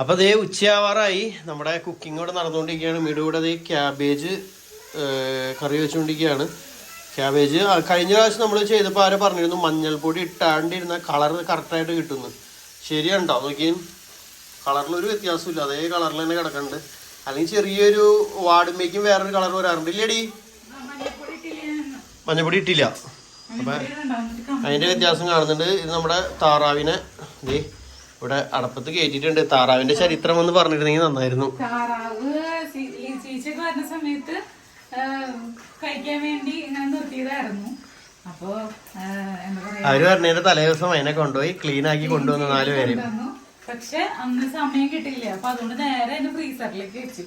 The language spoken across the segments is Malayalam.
അപ്പൊ അതേ ഉച്ചയാവാറായി. നമ്മുടെ കുക്കിംഗ് ഇവിടെ നടന്നുകൊണ്ടിരിക്കുകയാണ്. വീട് കൂടെ അതേ ക്യാബേജ് കറി വെച്ചുകൊണ്ടിരിക്കുകയാണ്. ക്യാബേജ് കഴിഞ്ഞ പ്രാവശ്യം നമ്മൾ ചെയ്തപ്പോൾ ആരെ പറഞ്ഞിരുന്നു മഞ്ഞൾപ്പൊടി ഇട്ടാണ്ടിരുന്ന കളർ കറക്റ്റായിട്ട് കിട്ടുന്നു. ശരിയുണ്ടോ? നോക്കിയും. കളറിലൊരു വ്യത്യാസമില്ല അതേ കളറിൽ തന്നെ കിടക്കുന്നുണ്ട്. അല്ലെങ്കിൽ ചെറിയൊരു വാടുമ്പേക്കും വേറൊരു കളർ വരാറുണ്ട്. ഇല്ലേടി? മഞ്ഞൾപ്പൊടി ഇട്ടില്ല. അപ്പം അതിന്റെ വ്യത്യാസം കാണുന്നുണ്ട്. ഇത് നമ്മുടെ താറാവിനെ ദേ ഇവിടെ അടപ്പത്ത് കയറ്റിയിട്ടുണ്ട് താറാവിന്റെ ചരിത്രം എന്ന് പറഞ്ഞിരുന്നെങ്കിൽ നന്നായിരുന്നു. താറാവ് ചേച്ചിയൊക്കെ വരുന്ന സമയത്ത് കഴിക്കാൻ വേണ്ടി ഇങ്ങനെ നിർത്തിയതായിരുന്നു. അപ്പൊ അവർ പറഞ്ഞതിന്റെ തലേ ദിവസം അതിനെ കൊണ്ടുപോയി ക്ലീൻ ആക്കി കൊണ്ടുവന്ന നാല് പേര് പക്ഷെ അന്ന് സമയം കിട്ടില്ല അപ്പൊ അതുകൊണ്ട് നേരെ അതിന് ഫ്രീസറിലേക്ക് വെച്ചു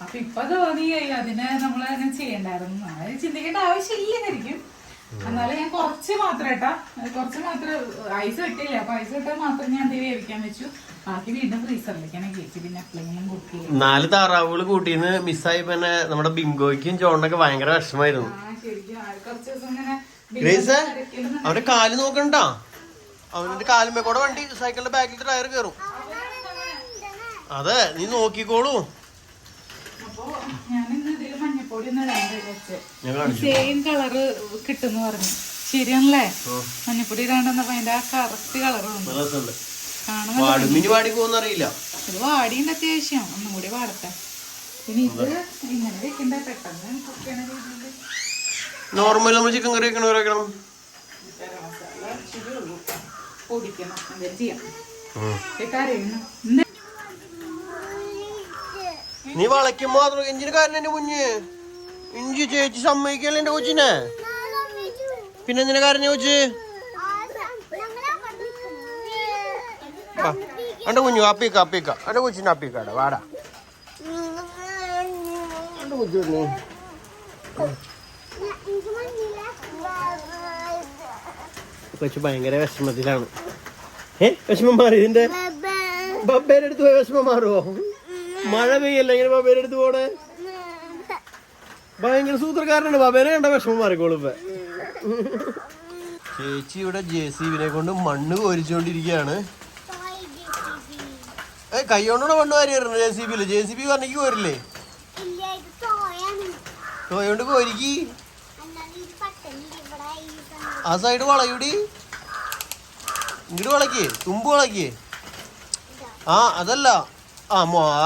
അപ്പൊ ഇപ്പൊ തോന്നി അതിനെ നമ്മൾ അങ്ങനെ ചെയ്യണ്ടായിരുന്നു ചിന്തിക്കേണ്ട ആവശ്യമില്ലെന്നായിരിക്കും എന്നാലും ഞാൻ കുറച്ച് മാത്രം ഏട്ടാ കുറച്ച് മാത്രം ഐസ് കിട്ടില്ല അപ്പൊ ഐസ് ഇട്ടാൽ മാത്രം ഞാൻ തീരെ വേവിക്കാൻ വെച്ചു. ബാക്കി വീണ്ടും ഫ്രീസറിലേക്കാണ് കയറ്റി പിന്നെ എപ്പോഴെങ്കിലും കുക്ക് ചെയ്യും നാല് താറാവുകൾ കൂട്ടിന്ന് മിസ്സായി പിന്നെ നമ്മുടെ ബിങ്കോയ്ക്കും ചോണ്ടൊക്കെ ഭയങ്കര വിഷമായിരുന്നു ഗ്രേസ് അവന്റെ കാൽ നോക്കണ്ട? അവന്റെ കാലുമേ കൂടെ വണ്ടി സൈക്കിളിന്റെ ബാക്കിലത്തെ ടയർ കയറും അതെ നീ നോക്കിക്കോളൂ. അപ്പൊ ഞാൻ മഞ്ഞപ്പൊടി സെയിം കളറ് കിട്ടുന്നു പറഞ്ഞു. ശരിയാണല്ലേ? മഞ്ഞപ്പൊടി ഇടാണ്ടെന്നപ്പോ അതിന്റെ ആ കറക്റ്റ് ഇത് വാടിയുണ്ട് അത്യാവശ്യം. ഒന്നും കൂടി വാടട്ടെ. പിന്നെ ഇത് ഇങ്ങനെ വെക്കണ്ട. പെട്ടെന്ന് നോർമൽ നമ്മൾ ചിക്കൻ കറി വെക്കണ. പൊടിക്കണം. എന്തെങ്കിലും ചെയ്യാം. നീ വളയ്ക്കുമ്പോ അത് എഞ്ചിന് കാരണം എന്റെ കുഞ്ഞ്? ഇഞ്ചി ചേച്ചി സമ്മതിക്കല്ലേ എന്റെ കൊച്ചിനെ? പിന്നെ എന്തിനാ കരഞ്ഞ കൊച്ച്? വാ. എന്റെ കുഞ്ഞു അപ്പിക്ക അപ്പിക്ക. എന്റെ കൊച്ചിന് അപ്പിക്കാട വാടാ. എന്റെ കൊച്ചു. കൊച്ചു ഭയങ്കര വിഷമത്തിലാണ്. ഏ വിഷമം മാറി ഇതിന്റെ ബബ്ബേരെ അടുത്ത് പോയി വിഷമം മാറുമോ മഴ പെയ്യല്ല ഇങ്ങനെ ബബ്ബേരെ അടുത്ത് പോണേ? ഭയങ്കര സൂത്രക്കാരനാണ്. ബാബേനെ കണ്ട വിഷമം മാറിക്കോളും ഇപ്പൊ. ചേച്ചി ഇവിടെ ജെ സി ബിനെ കൊണ്ട് മണ്ണ് കോരിച്ചോണ്ടിരിക്കുകയാണ്. ഏ കൈ കൊണ്ടോടെ മണ്ണ് വാരിയിരുന്നു ജെ സി ബിയിൽ? ജെ സി ബി പറഞ്ഞേക്ക് കോരില്ലേ? തോയോണ്ട് കോരിക്ക്. ആ സൈഡ് വളയൂടി. ഇങ്ങോട്ട് വളക്കേ തുമ്പ് വളക്കേ ആ അതല്ല. ആ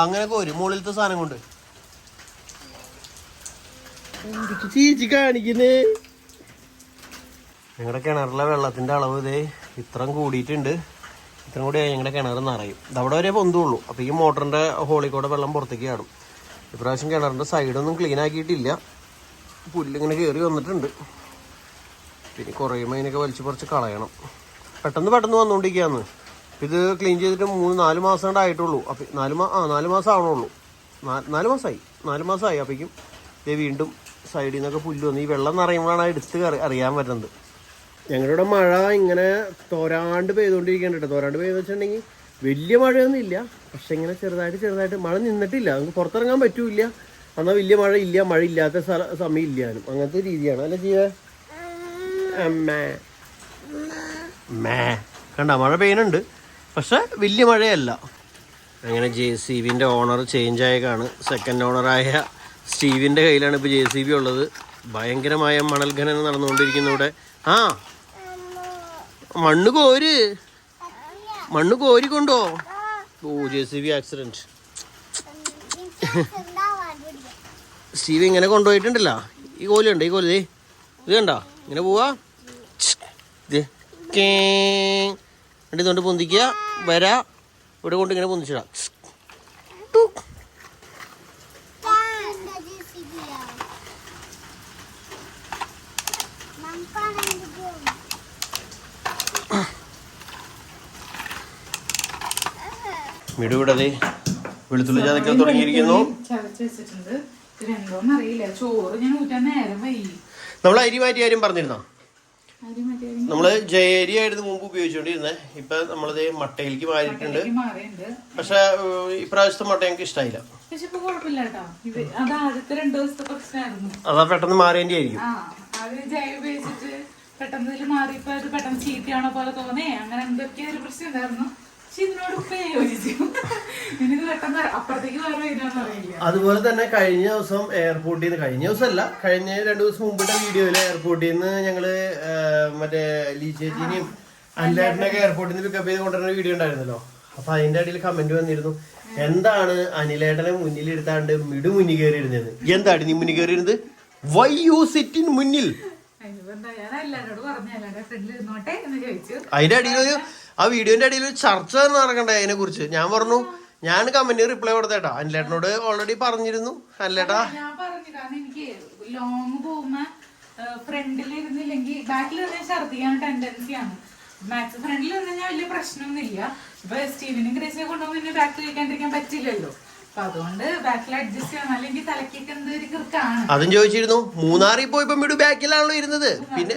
അങ്ങനെ കോരി മുകളിലത്തെ സാധനം കൊണ്ട്. ഞങ്ങളുടെ കിണറിലെ വെള്ളത്തിന്റെ അളവ് ഇതേ ഇത്രയും കൂടിയിട്ടുണ്ട്. ഇത്രയും കൂടി ഞങ്ങളുടെ കിണർ നിറയും. ഇതവിടെ വരെ പൊന്തുള്ളൂ. അപ്പോൾ ഈ മോട്ടറിന്റെ ഹോളിൽ കൂടെ വെള്ളം പുറത്തേക്ക് ചാടും. ഇപ്രാവശ്യം കിണറിന്റെ സൈഡൊന്നും ക്ലീൻ ആക്കിയിട്ടില്ല. പുല്ലിങ്ങനെ കയറി വന്നിട്ടുണ്ട്. പിന്നെ കുറയുമ്പോൾ അതിനൊക്കെ വലിച്ചു പറിച്ച് കളയണം. പെട്ടെന്ന് പെട്ടെന്ന് വന്നുകൊണ്ടിരിക്കുകയാണ് ഇത് ക്ലീൻ ചെയ്തിട്ട് മൂന്ന് നാല് മാസം കൊണ്ട് ആയിട്ടുള്ളൂ. അപ്പം നാല് മാ ആ നാല് മാസം ആവണുള്ളൂ. നാല് മാസമായി നാല് മാസമായി അപ്പോഴേക്കും ഇത് വീണ്ടും സൈഡിൽ നിന്നൊക്കെ പുല്ല് വന്നു. ഈ വെള്ളം നിറയുമ്പോഴാണ് എടുത്ത് അറിയാൻ പറ്റുന്നത്. ഞങ്ങളുടെ മഴ ഇങ്ങനെ തോരാണ്ട് പെയ്തുകൊണ്ടിരിക്കുകയാണ് കേട്ടോ. തോരാണ്ട് പെയ്തെന്ന് വെച്ചിട്ടുണ്ടെങ്കിൽ വലിയ മഴയൊന്നും ഇല്ല. പക്ഷെ ഇങ്ങനെ ചെറുതായിട്ട് ചെറുതായിട്ട് മഴ നിന്നിട്ടില്ല. നമുക്ക് പുറത്തിറങ്ങാൻ പറ്റൂല എന്നാൽ വലിയ മഴ ഇല്ല. മഴ ഇല്ലാത്ത സമയം ഇല്ലാനും അങ്ങനത്തെ രീതിയാണ്. അല്ല ജീവ കണ്ട? മഴ പെയ്യുന്നുണ്ട്. പക്ഷെ വലിയ മഴയല്ല. അങ്ങനെ ജെ സി ബിന്റെ ഓണർ ചേഞ്ച് ആയേക്കാണ് സെക്കൻഡ് ഓണറായ സ്റ്റീവിന്റെ കയ്യിലാണ് ഇപ്പോൾ ജെ സി ബി ഉള്ളത്. ഭയങ്കരമായ മണൽ ഖനനം നടന്നുകൊണ്ടിരിക്കുന്നു ഇവിടെ. ആ മണ്ണ് കോര്. മണ്ണ് കോരിക്കൊണ്ടോ? ഓ J C B accident Steve ഇങ്ങനെ കൊണ്ടുപോയിട്ടുണ്ടല്ല. ഈ കോലുണ്ട് ഈ കോൽ ഇത് കണ്ട? ഇങ്ങനെ പോവാ. ഇത് ഇതുകൊണ്ട് പൊന്തിക്കുക വരാ. ഇവിടെ കൊണ്ട് ഇങ്ങനെ പൊന്തിച്ചിടാം. മിടുവിടതേ വെളുത്തുള്ളി ചതക്കാൻ തുടങ്ങിയിരിക്കുന്നു. നമ്മൾ അരി മാറ്റി ആരും പറഞ്ഞിരുന്നോ? നമ്മൾ ജയരി ആയിരുന്നു മുമ്പ് ഉപയോഗിച്ചുകൊണ്ടിരുന്നത് ഇപ്പൊ നമ്മളത് മട്ടയിലേക്ക് മാറിയിട്ടുണ്ട്. പക്ഷെ ഇപ്രാവശ്യത്തെ മട്ട ഞങ്ങൾക്ക് ഇഷ്ടമായില്ല ഇത് അത് പെട്ടെന്ന് മാറേണ്ടി ആയിരിക്കും പെട്ടെന്ന് മാറിയപ്പോ പെട്ടെന്ന് ചീത്തയാണോ പോലെ തോന്നേ. അങ്ങനെ എന്തൊക്കെയാ ഒരു പ്രശ്നം ഉണ്ടായിരുന്നു. പക്ഷെ ഇതിനോട് ഇപ്പൊ യോജിച്ചു പിന്നെ പെട്ടെന്ന് അപ്പുറത്തേക്ക് വേറെ അറിയില്ല. അതുപോലെ തന്നെ കഴിഞ്ഞ ദിവസം എയർപോർട്ടിൽ നിന്ന് കഴിഞ്ഞ അല്ല കഴിഞ്ഞ രണ്ടു ദിവസം മുമ്പിട്ട വീഡിയോയിൽ എയർപോർട്ടിൽ നിന്ന് ഞങ്ങൾ മറ്റേ ലീ ചേച്ചിനെയും അനിലേട്ടനൊക്കെ എയർപോർട്ടിൽ നിന്ന് പിക്കപ്പ് ചെയ്ത് കൊണ്ടുവരുന്ന വീഡിയോ ഉണ്ടായിരുന്നല്ലോ. അപ്പൊ അതിന്റെ അടിയിൽ കമന്റ് വന്നിരുന്നു. എന്താണ് അനിലേട്ടനെ മുന്നിൽ എടുത്താണ്ട് മിടു മുന്നിൽ കയറി ഇരുന്നത് എന്താണ് നീ മുന്നിൽ കയറി ഇരുന്നത് വൈ യു സിറ്റിൻ മുന്നിൽ? അതിനിപ്പോ എന്താ ഞാൻ എല്ലാരോടും പറഞ്ഞു എല്ലാവരുടെ ഫ്രണ്ടിൽ ഇരുന്നോട്ടെ എന്ന് ചോദിച്ചു. അതിന്റെ അടിയിൽ ഒരു ആ വീഡിയോന്റെ ഇടയിൽ ഒരു ചർച്ച തന്നെ നടക്കണ്ടേ അതിനെ കുറിച്ച്? ഞാൻ പറഞ്ഞു ഞാൻ കമന്റ് റിപ്ലൈ കൊടുത്തേട്ടാ അനിലേട്ടനോട് ഓൾറെഡി പറഞ്ഞിരുന്നു. അനിലേട്ടാ. ഞാൻ എനിക്ക് ലോങ് പോകുമ്പോ ഫ്രണ്ടിൽ ഇരുന്നില്ലെങ്കിൽ ബാക്കിൽ ഇരുന്ന് ടെൻഡൻസിയാണ് മാക്സ് ഫ്രണ്ടിൽ ഇരുന്ന് കഴിഞ്ഞാൽ വലിയ പ്രശ്നമൊന്നുമില്ല. ഇപ്പൊ സ്റ്റീവിനും ഗ്രേസിനെ കൊണ്ടുപോകുമ്പോൾ ബാക്കിൽ ഇരിക്കാണ്ടിരിക്കാൻ പറ്റില്ലല്ലോ. അതും ചോദിച്ചിരുന്നു. മൂന്നാറിൽ പോയപ്പോ വീട് ബാക്കിലാണല്ലോ ഇരുന്നത്. പിന്നെ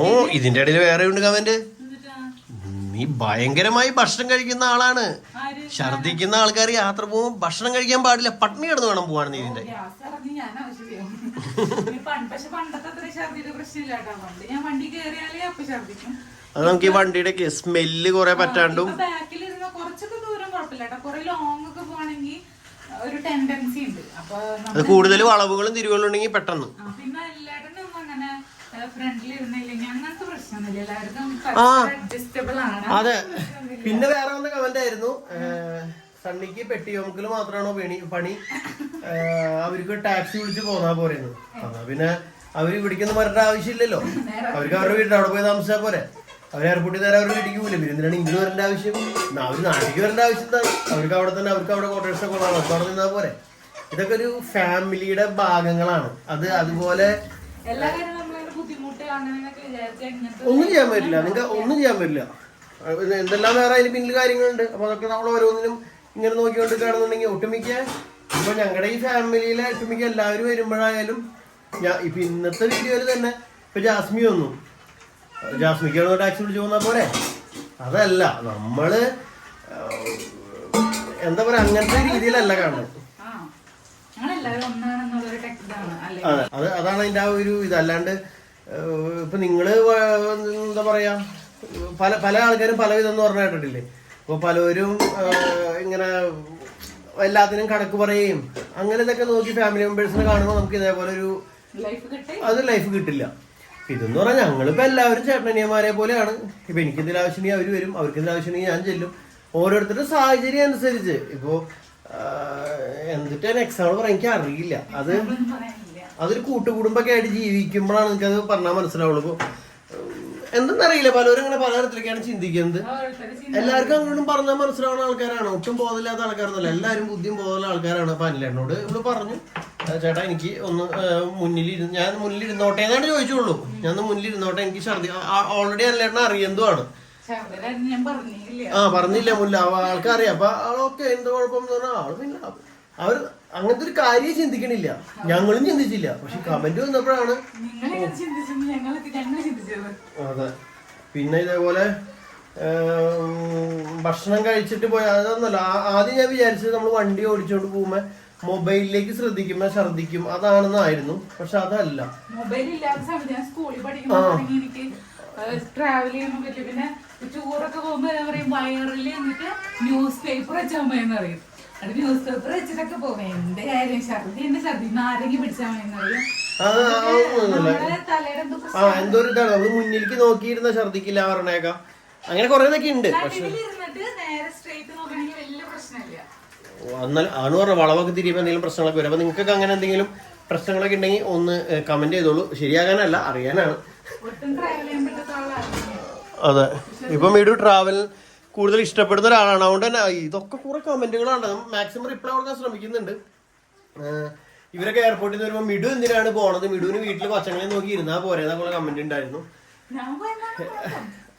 ഓ ഇതിന്റെ ഇടയിൽ വേറെ ഉണ്ട് കമന്റ്. നീ ഭയങ്കരമായി ഭക്ഷണം കഴിക്കുന്ന ആളാണ്. ഛർദിക്കുന്ന ആൾക്കാർ യാത്ര പോകുമ്പോൾ ഭക്ഷണം കഴിക്കാൻ പാടില്ല. പട്ടിണി കിടന്ന് വേണം പോവാണ് നീ ഇതിന്റെ പക്ഷെ പണ്ടത്തെ അത്ര ഛർദിയുടെ പ്രശ്നമില്ല കേട്ടോ പണ്ട് ഞാൻ വണ്ടി കയറിയാലേ അപ്പൊ ഛർദിക്കും അത് നമുക്ക് ഈ വണ്ടിയുടെ സ്മെല്ല് കുറെ പറ്റാണ്ടും കുറച്ചൊക്കെ ദൂരം കുഴപ്പമില്ല കേട്ടോ. കുറെ ലോങ് ഒക്കെ പോവാണെങ്കിൽ ഒരു ടെൻഡൻസി ഉണ്ട്. അപ്പൊ അത് കൂടുതൽ വളവുകളും തിരിവുകളും ഉണ്ടെങ്കിൽ പെട്ടെന്ന് പിന്നെ എല്ലാവരും അങ്ങനെ ഫ്രണ്ടിൽ ഇരുന്നില്ലെങ്കിൽ അങ്ങനത്തെ പ്രശ്നമൊന്നുമില്ല. എല്ലാവർക്കും ആ. അഡ്ജസ്റ്റബിൾ ആണ്. അതെ. പിന്നെ വേറെ വന്ന കമന്റ് ആയിരുന്നു. സണ്ണിക്ക് പെട്ടി ചുമക്കൽ മാത്രമാണോ പണി? പണി? അവർക്ക് ടാക്സി വിളിച്ച് പോന്നാ പോരെന്ന്. പിന്നെ അവർ ഇവിടേക്കൊന്നും വരേണ്ട ആവശ്യമില്ലല്ലോ. അവർക്ക് അവരുടെ വീട്ടിൽ അവിടെ പോയി താമസിച്ചാൽ പോരെ. അവർ എയർപോർട്ടിൽ നേരെ അവരുടെ വീട്ടിലേക്ക് പോകില്ല പിന്നെ എന്തിനാണ് ഇങ്ങോട്ട് വരേണ്ട ആവശ്യം? അവർ അവർ നാട്ടിലേക്ക് വരേണ്ട ആവശ്യം എന്താണ്? അവർക്ക് അവിടെ തന്നെ അവർക്ക് അവിടെ ക്വാർട്ടേഴ്സ് ഒക്കെ ഉള്ളതാണ് അവർക്ക് അവിടെ നിന്നാൽ പോരെ. ഇതൊക്കെ ഒരു ഫാമിലിയുടെ ഭാഗങ്ങളാണ്. അത് അതുപോലെ ഒന്നും ചെയ്യാൻ പറ്റില്ല. നിങ്ങൾക്ക് ഒന്നും ചെയ്യാൻ പറ്റില്ല. എന്തെല്ലാം വേറെ അതിന് പിന്നിൽ കാര്യങ്ങളുണ്ട്. അപ്പൊ അതൊക്കെ നമ്മൾ ഓരോന്നിനും ഇങ്ങനെ നോക്കിക്കൊണ്ട് കാണുന്നുണ്ടെങ്കിൽ ഒട്ടുമിക്ക ഇപ്പൊ ഞങ്ങളുടെ ഈ ഫാമിലിയിലെ ഒട്ടുമിക്ക എല്ലാവരും വരുമ്പോഴായാലും ഞാൻ ഇപ്പൊ ഇന്നത്തെ വീഡിയോയിൽ തന്നെ ഇപ്പൊ ജാസ്മി വന്നു. ജാസ്മിക്ക് വന്ന് ടാക്സി വിളിച്ചു പോകുന്ന പോലെ അതല്ല നമ്മൾ എന്താ പറയാ അങ്ങനത്തെ രീതിയിലല്ല കാണുന്നത്. അതെ അത് അതാണ് അതിന്റെ ആ ഒരു ഇത്. അല്ലാണ്ട് ഇപ്പൊ നിങ്ങൾ എന്താ പറയാ പല പല ആൾക്കാരും പല വിധം എന്ന് പറഞ്ഞ കേട്ടിട്ടില്ലേ? അപ്പൊ പലരും ഇങ്ങനെ എല്ലാത്തിനും കണക്ക് പറയുകയും അങ്ങനെ ഇതൊക്കെ നോക്കി ഫാമിലി മെമ്പേഴ്സിനെ കാണുമ്പോൾ നമുക്ക് ഇതേപോലെ ഒരു അത് ലൈഫ് കിട്ടില്ല. ഇതെന്ന് പറഞ്ഞാൽ ഞങ്ങളിപ്പോ എല്ലാവരും ചേട്ടനിയന്മാരെ പോലെയാണ്. ഇപ്പൊ എനിക്ക് ഇതിൽ ആവശ്യമെങ്കിൽ അവർ വരും അവർക്ക് ഇതിൽ ആവശ്യമെങ്കിൽ ഞാൻ ചെല്ലും. ഓരോരുത്തരുടെ സാഹചര്യം അനുസരിച്ച്. ഇപ്പോ എന്നിട്ട് എക്സാമ്പിൾ പറയാൻ എനിക്ക് അറിയില്ല അത് അതൊരു കൂട്ടുകുടുംബൊക്കെ ആയിട്ട് ജീവിക്കുമ്പോഴാണ് എനിക്കത് പറഞ്ഞാൽ മനസ്സിലാവുള്ളൂ. ഇപ്പൊ എന്തെന്നറിയില്ല പലരും അങ്ങനെ പല തരത്തിലേക്കാണ് ചിന്തിക്കുന്നത്. എല്ലാവർക്കും അങ്ങോട്ടും പറഞ്ഞാൽ മനസ്സിലാവുന്ന ആൾക്കാരാണ്. ഒട്ടും ബോധമില്ലാത്ത ആൾക്കാരൊന്നുമല്ല. എല്ലാവരും ബുദ്ധിയും ബോധമുള്ള ആൾക്കാരാണ്. അപ്പൊ അനിലേട്ടനോട് ഇവിടെ പറഞ്ഞു. "ആ, ചേട്ടാ എനിക്ക് ഒന്ന് മുന്നിൽ ഞാൻ മുന്നിൽ ഇരുന്നോട്ടെ എന്നാണ് ചോദിച്ചുള്ളൂ. ഞാൻ മുന്നിലിരുന്നോട്ടെ മുന്നിൽ ഇരുന്നോട്ടെ എനിക്ക് ഛർദി ഓൾറെഡി ഞാൻ പറഞ്ഞില്ല? ആ പറഞ്ഞില്ല മുല്ല ആൾക്കറിയാം. അപ്പൊ ആളൊക്കെ എന്ത് കുഴപ്പം എന്ന് പറഞ്ഞാൽ ആൾ പിന്നെ അവർ അങ്ങനത്തെ ഒരു കാര്യം ചിന്തിക്കണില്ല. ഞങ്ങളും ചിന്തിച്ചില്ല. പക്ഷെ കമന്റ് വന്നപ്പോഴാണ് അതെ. പിന്നെ ഇതേപോലെ ഭക്ഷണം കഴിച്ചിട്ട് പോയ. അതൊന്നല്ല ആദ്യം ഞാൻ വിചാരിച്ചത് നമ്മൾ വണ്ടി ഓടിച്ചോണ്ട് പോകുമ്പോ മൊബൈലിലേക്ക് ശ്രദ്ധിക്കുമ്പോ ഛർദിക്കും അതാണെന്നായിരുന്നു. പക്ഷെ അതല്ല. മൊബൈൽ ഇല്ലാത്ത സമയത്ത് ഞാൻ സ്കൂളിൽ പഠിക്കുമ്പോൾ എനിക്ക് ട്രാവൽ പറ്റില്ല. പിന്നെ ടൂറൊക്കെ പോകുമ്പോൾ എന്താ പറയും വയറിൽ എന്നിട്ട് ന്യൂസ് പേപ്പർ വെച്ചാൽ മതി എന്ന് പറയും. അത് ന്യൂസ് പേപ്പർ വെച്ചിട്ടൊക്കെ പോകും. എന്ത് കാര്യം ഛർദി എന്റെ ഛർദി നാരങ്ങി പിടിച്ചാൽ മതി പറയും. അത് അതൊന്നുമില്ല നമ്മുടെ തലയുടെ എന്തോ ആ എന്തോ ഒരു ഇതാണ്. നമ്മൾ മുന്നിലേക്ക് നോക്കിയിരുന്ന ഛർദിക്കില്ല പറഞ്ഞേക്കാം. അങ്ങനെ കൊറേ ഇതൊക്കെ ഉണ്ട്. പക്ഷെ നേരെ സ്ട്രേറ്റ് പ്രശ്നമില്ല എന്നാൽ ആണ് പറഞ്ഞ വളവൊക്കെ തിരിയുമ്പോൾ എന്തെങ്കിലും പ്രശ്നങ്ങളൊക്കെ വരും. അപ്പൊ നിങ്ങൾക്കൊക്കെ അങ്ങനെ എന്തെങ്കിലും പ്രശ്നങ്ങളൊക്കെ ഉണ്ടെങ്കിൽ ഒന്ന് കമന്റ് ചെയ്തോളൂ. ശരിയാകാനല്ല അറിയാനാണ്. അതെ. ഇപ്പം വീട് ട്രാവൽ കൂടുതൽ ഇഷ്ടപ്പെടുന്ന ഒരാളാണ്. അതുകൊണ്ട് തന്നെ ഇതൊക്കെ കുറെ കമന്റുകളാണ് മാക്സിമം റിപ്ലൈ കൊടുക്കാൻ ശ്രമിക്കുന്നുണ്ട്. ഇവരൊക്കെ എയർപോർട്ടിൽ നിന്ന് വരുമ്പോൾ മിഡു എന്തിനാണ് പോണത്? മിഡുവിന് വീട്ടിൽ കൊച്ചങ്ങളെ നോക്കി ഇരുന്നാ പോരെ എന്നൊക്കെ കമന്റ് ഉണ്ടായിരുന്നു.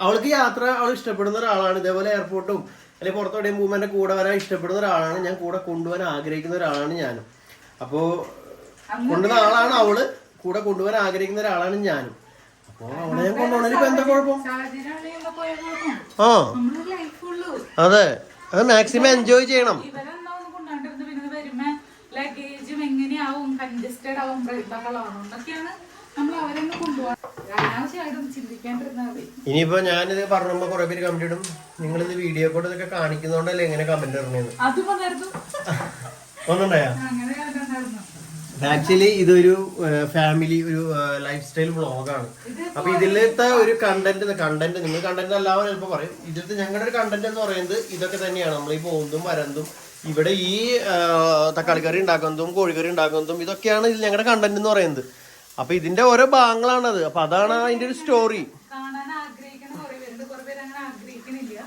അവൾക്ക് യാത്ര അവൾ ഇഷ്ടപ്പെടുന്ന ഒരാളാണ്. ഇതേപോലെ എയർപോർട്ടും അല്ലെങ്കിൽ പുറത്തോടെ പോകുമ്പോൾ എന്റെ കൂടെ വരാൻ ഇഷ്ടപ്പെടുന്ന ഒരാളാണ്. ഞാൻ കൂടെ കൊണ്ടുവരാൻ ആഗ്രഹിക്കുന്ന ഒരാളാണ് ഞാനും. അപ്പോൾ കൊണ്ടുവന്ന ആളാണ് അവൾ. കൂടെ കൊണ്ടുവരാൻ ആഗ്രഹിക്കുന്ന ഒരാളാണ് ഞാനും. അപ്പോൾ അവളെ ഞാൻ കൊണ്ടുപോകണതിൽ ഇപ്പം എന്താ കുഴപ്പം? ആ. അതെ. അത് മാക്സിമം എൻജോയ് ചെയ്യണം. ലഗേജും എങ്ങനെയാവും? കൺജസ്റ്റഡ് ആവും ബഹളമാവും എന്നൊക്കെയാണ് നമ്മൾ അവരെന്നെ കൊണ്ടുപോകാൻ മതി ഇനിയിപ്പോ ഞാനിത് പറഞ്ഞപ്പോ കുറെ പേര് കമന്റ് ഇടും. നിങ്ങൾ ഇത് വീഡിയോ കൂടെ ഇതൊക്കെ കാണിക്കുന്നോണ്ടല്ലേ എങ്ങനെ കമന്റ് ഇടണേന്ന്. ഒന്നുണ്ടായോ ആക്ച്വലി ഇതൊരു ഫാമിലി ഒരു ലൈഫ് സ്റ്റൈൽ വ്ളോഗാണ് അപ്പൊ ഇതിലത്തെ ഒരു കണ്ടന്റ് കണ്ടന്റ് നിങ്ങൾ കണ്ടന്റ് അല്ലാതെ ചിലപ്പോൾ പറയും. ഇതിലത്തെ ഞങ്ങളുടെ ഒരു കണ്ടന്റ് എന്ന് പറയുന്നത് ഇതൊക്കെ തന്നെയാണ്. നമ്മൾ ഈ പോകുന്നതും വരന്തും ഇവിടെ ഈ തക്കാളി തക്കാളിക്കറി ഉണ്ടാക്കുന്നതും കോഴിക്കറി ഉണ്ടാക്കുന്നതും ഇതൊക്കെയാണ് ഇതിൽ ഞങ്ങളുടെ കണ്ടന്റ് എന്ന് പറയുന്നത്. അപ്പൊ ഇതിന്റെ ഓരോ ഭാഗങ്ങളാണത്. അപ്പൊ അതാണ് അതിന്റെ ഒരു സ്റ്റോറി കാണാൻ കുറെ പേരുണ്ട് കുറെ പേര് അങ്ങനെ ആഗ്രഹിക്കണില്ല.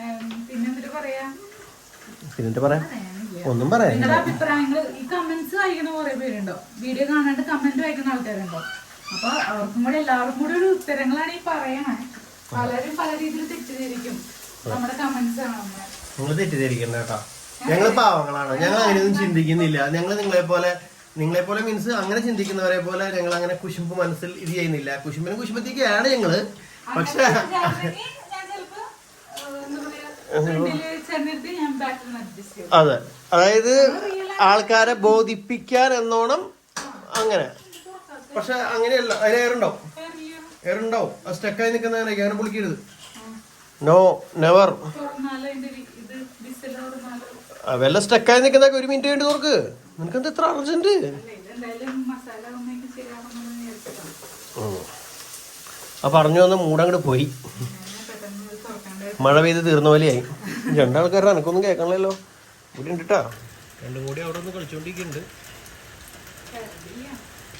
ഉം, പിന്നെ എന്നിട്ട് പറയാ? പിന്നെ പറയാം? ഒന്നും പറയാം നിങ്ങളുടെ അഭിപ്രായങ്ങൾ ഈ കമന്റ്സ് വായിക്കുന്ന കുറെ പേരുണ്ടോ? വീഡിയോ കാണാണ്ട് കമന്റ് വായിക്കുന്ന ആൾക്കാരുണ്ടോ? അപ്പൊ അവർക്കും കൂടെ എല്ലാവർക്കും കൂടെ ഒരു ഉത്തരങ്ങളാണ് ഈ പറയണേ. പലരും പല രീതിയിൽ തെറ്റിദ്ധരിക്കും. നമ്മുടെ കമന്റ്സ് കാണുമ്പോൾ നിങ്ങൾ തെറ്റിദ്ധരിക്കണ്ട കേട്ടോ. ഞങ്ങൾ പാവങ്ങളാണ്. ഞങ്ങൾ അങ്ങനെയൊന്നും ചിന്തിക്കുന്നില്ല. ഞങ്ങൾ നിങ്ങളെ പോലെ നിങ്ങളെ പോലെ മീൻസ് അങ്ങനെ ചിന്തിക്കുന്നവരെ പോലെ ഞങ്ങൾ അങ്ങനെ കുശുമ്പ് മനസ്സിൽ ഇത് ചെയ്യുന്നില്ല. കുശുമ്പിനും കുശുമ്പത്തേക്കാണ് ഞങ്ങൾ. പക്ഷെ അതെ. അതായത് ആൾക്കാരെ ബോധിപ്പിക്കാൻ എന്നോണം അങ്ങനെ. പക്ഷെ അങ്ങനെയല്ല അതിന് ഏറുണ്ടോ ഏറുണ്ടോ അത് സ്റ്റക്കായി നിൽക്കുന്ന അങ്ങനെ പൊളിക്കരുത്. നോ നെവർ വെള്ളം സ്റ്റക്കായി നിൽക്കുന്നതൊക്കെ ഒരു മിനിറ്റ് വേണ്ടി തുറക്ക്. നിനക്കെന്താ ഇത്ര അർജന്റ്? ആ. പറഞ്ഞു വന്ന മൂടങ്ങോട്ട് പോയി. മഴ പെയ്ത് തീർന്ന പോലെയായി. രണ്ടാൾക്കാരുടെ എനക്കൊന്നും കേൾക്കണല്ലോ ഇവിടെ ഉണ്ട് കേട്ടാ രണ്ടും കൂടി അവിടെ ഒന്ന് കളിച്ചോണ്ടിരിക്കുന്നുണ്ട്.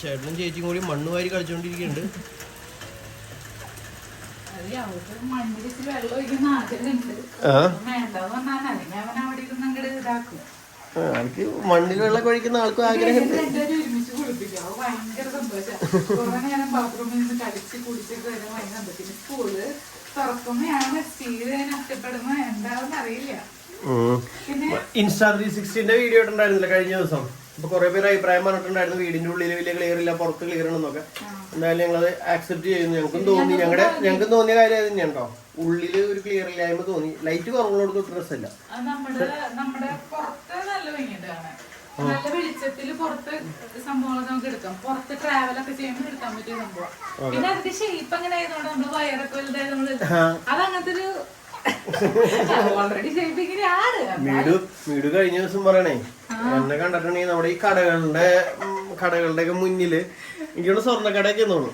ചേട്ടനും ചേച്ചിയും കൂടി മണ്ണ് വാരി കളിച്ചോണ്ടിരിക്കുന്നുണ്ട്. ആ. ആൾക്ക് മണ്ണിൽ വെള്ളം കഴിക്കുന്ന ആൾക്കും ആഗ്രഹം ഇൻസ്റ്റാ ത്രീ സിക്സ്റ്റിന്റെ വീഡിയോ ഇട്ടുണ്ടായിരുന്നില്ല കഴിഞ്ഞ ദിവസം. അപ്പൊ കുറെ പേര് അഭിപ്രായം പറഞ്ഞിട്ടുണ്ടായിരുന്നു. വീടിന്റെ ഉള്ളിൽ വലിയ ക്ലിയർ ഇല്ല പുറത്ത് ക്ലിയർ ആണെന്നൊക്കെ എന്തായാലും ഞങ്ങളത് ആക്സെപ്റ്റ് ചെയ്യുന്നു. ഞങ്ങൾക്കും തോന്നി. ഞങ്ങളുടെ ഞങ്ങൾക്കും തോന്നിയ കാര്യം അത് തന്നെയാണ്? കേട്ടോ ഉള്ളിൽ ഒരു ക്ലിയർ ഇല്ലായ്മ തോന്നി. ലൈറ്റ് കുറവുള്ളോട് തൊട്ട് ഡ്രസ് അല്ല നമ്മുടെ നമ്മുടെ പുറത്ത് നല്ല നല്ല പുറത്ത് നമുക്ക് എടുക്കാം. പുറത്ത് ട്രാവൽ ഒക്കെ ചെയ്യുമ്പോൾ എടുക്കാൻ പറ്റിയ സംഭവം. പിന്നെ അതിന്റെ ഷേപ്പ് അങ്ങനെ ആയതുകൊണ്ട് നമ്മൾ വയറൊക്കെ വലുതായത് നമ്മൾ അത് അങ്ങനത്തെ ഒരു ഓൾറെഡി ഷേപ്പ് ഇങ്ങനെയാണ് വീട് വീട് കഴിഞ്ഞ ദിവസം പറയണേ എന്നെ കണ്ടിട്ടുണ്ടെങ്കിൽ നമ്മുടെ ഈ കടകളുടെ കടകളുടെ ഒക്കെ മുന്നിൽ എനിക്കോട് സ്വർണക്കടയൊക്കെ തോന്നുന്നു.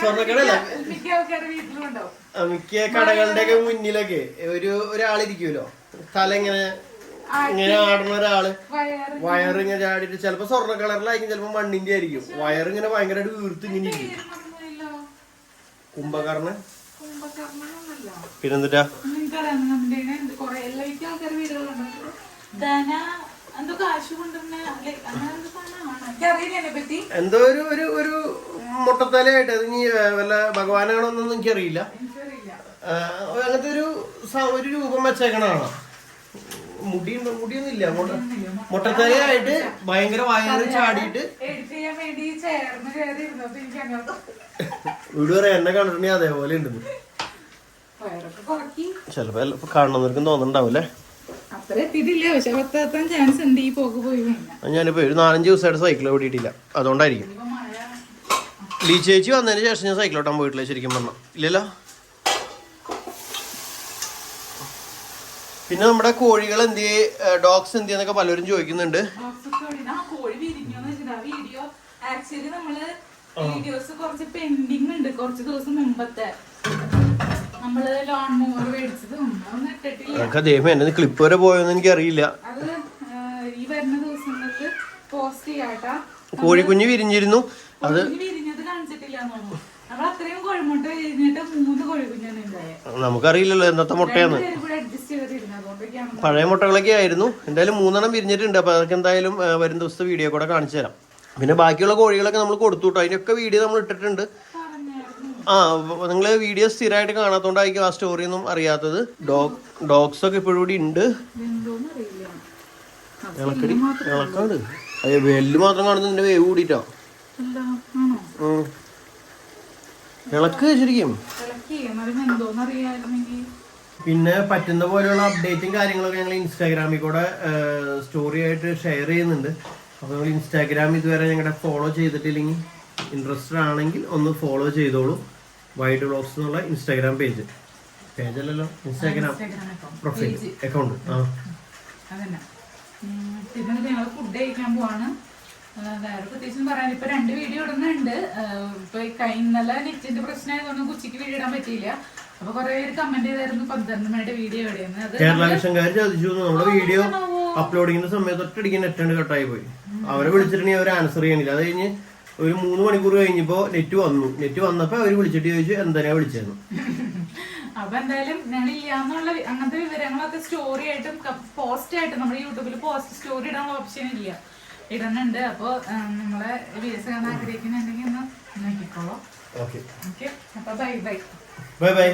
സ്വർണക്കടയല്ല മിക്ക കടകളുടെയൊക്കെ കടകളുടെ ഒക്കെ മുന്നിലൊക്കെ ഒരു ഒരാളിരിക്കുമല്ലോ. തല ഇങ്ങനെ ഇങ്ങനെ ആടുന്ന ഒരാൾ. വയറ് വയറിങ്ങനെ ചാടിയിട്ട് ചിലപ്പോ സ്വർണ കളറിലായിരിക്കും ചിലപ്പോ മണ്ണിന്റെ ആയിരിക്കും. വയറിങ്ങനെ ഭയങ്കരമായിട്ട് വീർത്ത് ഇങ്ങനെ ഇരിക്കും. കുംഭകർണ പറ്റി എന്തോ ഒരു ഒരു ഒരു മുട്ടത്തലയായിട്ട് അത് ഇനി വല്ല ഭഗവാനാണോന്നൊന്നും എനിക്കറിയില്ല. അങ്ങനത്തെ ഒരു ഒരു രൂപം വെച്ചേക്കണാണ് മുടി മുടിയൊന്നും ഇല്ല മുട്ട മുട്ടത്തലയായിട്ട് ഭയങ്കര വയറ് ചാടിയിട്ട്. വീട് പറയാം എന്നെ കണ്ടിട്ടുണ്ടെങ്കിൽ അതേപോലെ ഉണ്ടെന്ന് കുറക്കി. ചിലപ്പോ കാണുന്നവർക്കും ഉണ്ട് കഴിഞ്ഞാൽ. ഞാനിപ്പോ ഒരു നാലഞ്ച് ദിവസമായിട്ട് സൈക്കിൾ ഓടിയിട്ടില്ല. അതുകൊണ്ടായിരിക്കും. ലീ ചേച്ചി വന്നതിന് ശേഷം ഞാൻ സൈക്കിൾ ഓട്ടാൻ പോയിട്ടില്ല ശരിക്കും പറഞ്ഞു. ഇല്ലല്ലോ? പിന്നെ നമ്മുടെ കോഴികൾ എന്ത് ഡോഗ്സ് എന്ത് എന്നൊക്കെ പലരും ചോദിക്കുന്നുണ്ട്. ആക്ച്വലി നമ്മൾ വീഡിയോസ് കുറച്ച് പെൻഡിങ് ഉണ്ട് കുറച്ച് ദിവസം മുമ്പത്തെ. നമ്മൾ ലോൺ മൂവർ മേടിച്ചതും. അതൊന്നും ഇട്ടിട്ടില്ല. എന്നെ ക്ലിപ്പ് വരെ പോയെന്ന് എനിക്ക് അറിയില്ല അത് ഈ വരുന്ന ദിവസങ്ങൾക്ക് പോസ്റ്റ് ചെയ്യാട്ടാ. കോഴിക്കുഞ്ഞ് വിരിഞ്ഞിരുന്നു. അത് നമുക്കറിയില്ലല്ലോ എന്നത്തെ മുട്ടയാണ് പഴയ മുട്ടകളൊക്കെ ആയിരുന്നു. എന്തായാലും മൂന്നെണ്ണം പിരിഞ്ഞിട്ടുണ്ട് അപ്പൊ അതൊക്കെ എന്തായാലും വരും ദിവസത്തെ വീഡിയോ കൂടെ കാണിച്ചു തരാം. പിന്നെ ബാക്കിയുള്ള കോഴികളൊക്കെ നമ്മൾ കൊടുത്തു കേട്ടോ. അതിനൊക്കെ വീഡിയോ നമ്മൾ ഇട്ടിട്ടുണ്ട്. ആ നിങ്ങൾ വീഡിയോ സ്ഥിരമായിട്ട് കാണാത്തോണ്ടായിരിക്കും ആ സ്റ്റോറി ഒന്നും അറിയാത്തത്. ഡോഗ് ഡോഗ്സ് ഒക്കെ ഇപ്പോഴും കൂടി ഉണ്ട്. ഇളക്കടി ഇളക്കാണ്ട് വെല്ല് മാത്രം കാണുന്നു വേവ് കൂടിയിട്ടോ. ഇളക്ക് ശരിക്കും. പിന്നെ പറ്റുന്ന പോലെയുള്ള അപ്ഡേറ്റും കാര്യങ്ങളൊക്കെ ഞങ്ങൾ ഇൻസ്റ്റാഗ്രാമിൽ കൂടെ സ്റ്റോറി ആയിട്ട് ഷെയർ ചെയ്യുന്നുണ്ട്. അപ്പോൾ നിങ്ങൾ ഇൻസ്റ്റാഗ്രാം ഇതുവരെ ഞങ്ങളുടെ ഫോളോ ചെയ്തിട്ടില്ലെങ്കിൽ ഇൻട്രസ്റ്റഡ് ആണെങ്കിൽ ഒന്ന് ഫോളോ ചെയ്തോളൂ. വൈഡ് ബ്ലോഗ്സ് എന്നുള്ള ഇൻസ്റ്റാഗ്രാം പേജ്. പേജല്ലല്ലോ ഇൻസ്റ്റാഗ്രാം ഇൻസ്റ്റാഗ്രാം പ്രൊഫൈൽ അക്കൗണ്ട് ആ ഫുഡ് കഴിക്കാൻ പോവാണ്. ആ, വേറെ പ്രത്യേകിച്ചും പറയാൻ ഇപ്പൊ രണ്ട് വീഡിയോ ഇടുന്നുണ്ട്. ഇപ്പൊ ഇന്നലെ നെറ്റിന്റെ പ്രശ്നമായതുകൊണ്ട് ഉച്ചയ്ക്ക് വീഡിയോ ഇടാൻ പറ്റിയില്ല. അപ്പൊ കുറെ പേര് കമന്റ് ചെയ്തായിരുന്നു പന്ത്രണ്ട് മണിയുടെ വീഡിയോ എവിടെയെന്ന് അത് കേരള വിഷൻകാർ ചോദിച്ചു നമ്മുടെ വീഡിയോ അപ്ലോഡിങ്ങിന്റെ സമയത്ത് ഒറ്റയടിക്ക് നെറ്റ് കട്ടായി പോയി. അവരെ വിളിച്ചിട്ടുണ്ടെങ്കിൽ അവർ ആൻസർ ചെയ്യണില്ല അത് കഴിഞ്ഞ് ഒരു മൂന്ന് മണിക്കൂർ കഴിഞ്ഞപ്പോ നെറ്റ് വന്നു. നെറ്റ് വന്നപ്പോ അവർ വിളിച്ചിട്ട് ചോദിച്ചു എന്തിനാ വിളിച്ചതെന്ന്? അപ്പൊ എന്തായാലും ഞങ്ങളില്ല എന്നുള്ള അങ്ങനത്തെ വിവരങ്ങളൊക്കെ സ്റ്റോറി ആയിട്ടും പോസ്റ്റ് ആയിട്ടും നമ്മുടെ യൂട്യൂബിൽ പോസ്റ്റ് സ്റ്റോറി ഇടാനുള്ള ഓപ്ഷൻ ഇല്ല. ഇടുന്നുണ്ട്. അപ്പോൾ നമ്മളെ വീഡിയോസ് കാണാൻ ആഗ്രഹിക്കുന്നുണ്ടെങ്കിൽ ഒന്ന് നോക്കിക്കോളൂ. ഓക്കെ. അപ്പോൾ ബൈ ബൈ. Bye bye.